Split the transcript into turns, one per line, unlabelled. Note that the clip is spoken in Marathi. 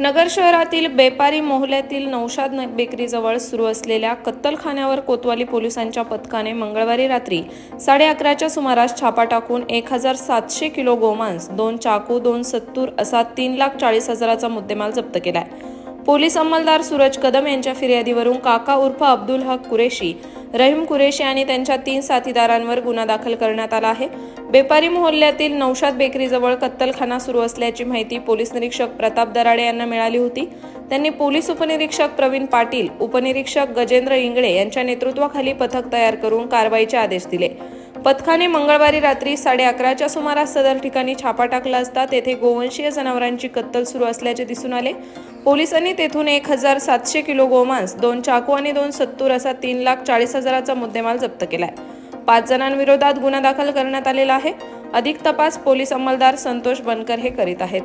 नगर शहरातील बेपारी मोहल्ल्यातील नौशाद बेकरीजवळ सुरू असलेल्या कत्तलखान्यावर कोतवाली पोलिसांच्या पथकाने मंगळवारी रात्री साडे अकराच्या सुमारास छापा टाकून एक हजार सातशे किलो गोमांस दोन चाकू दोन सत्तूर असा तीन लाख चाळीस हजाराचा मुद्देमाल जप्त केलाय. पोलीस अंमलदार सूरज कदम यांच्या फिर्यादीवरून काका उर्फ अब्दुल हक कुरेशी रहीम कुरेशी आणि त्यांच्या तीन साथीदारांवर गुन्हा दाखल करण्यात आला आहे. बेपारी मोहल्ल्यातील नौशाद बेकरीजवळ कत्तलखाना सुरू असल्याची माहिती पोलीस निरीक्षक प्रताप दराडे यांना मिळाली होती. त्यांनी पोलीस उपनिरीक्षक प्रवीण पाटील उपनिरीक्षक गजेंद्र इंगळे यांच्या नेतृत्वाखाली पथक तयार करून कारवाईचे आदेश दिले. पथकाने मंगळवारी रात्री साडे अकराच्या सुमारास सदर ठिकाणी छापा टाकला असता तेथे गोवंशीय जनावरांची कत्तल सुरू असल्याचे दिसून आले. पोलिसांनी तेथून एक हजार सातशे किलो गोमांस दोन चाकू आणि दोन सत्तूर असा तीन लाख चाळीस हजाराचा मुद्देमाल जप्त केलाय. पाच जणांविरोधात गुन्हा दाखल करण्यात आलेला आहे. अधिक तपास पोलीस अंमलदार संतोष बनकर हे करीत आहेत.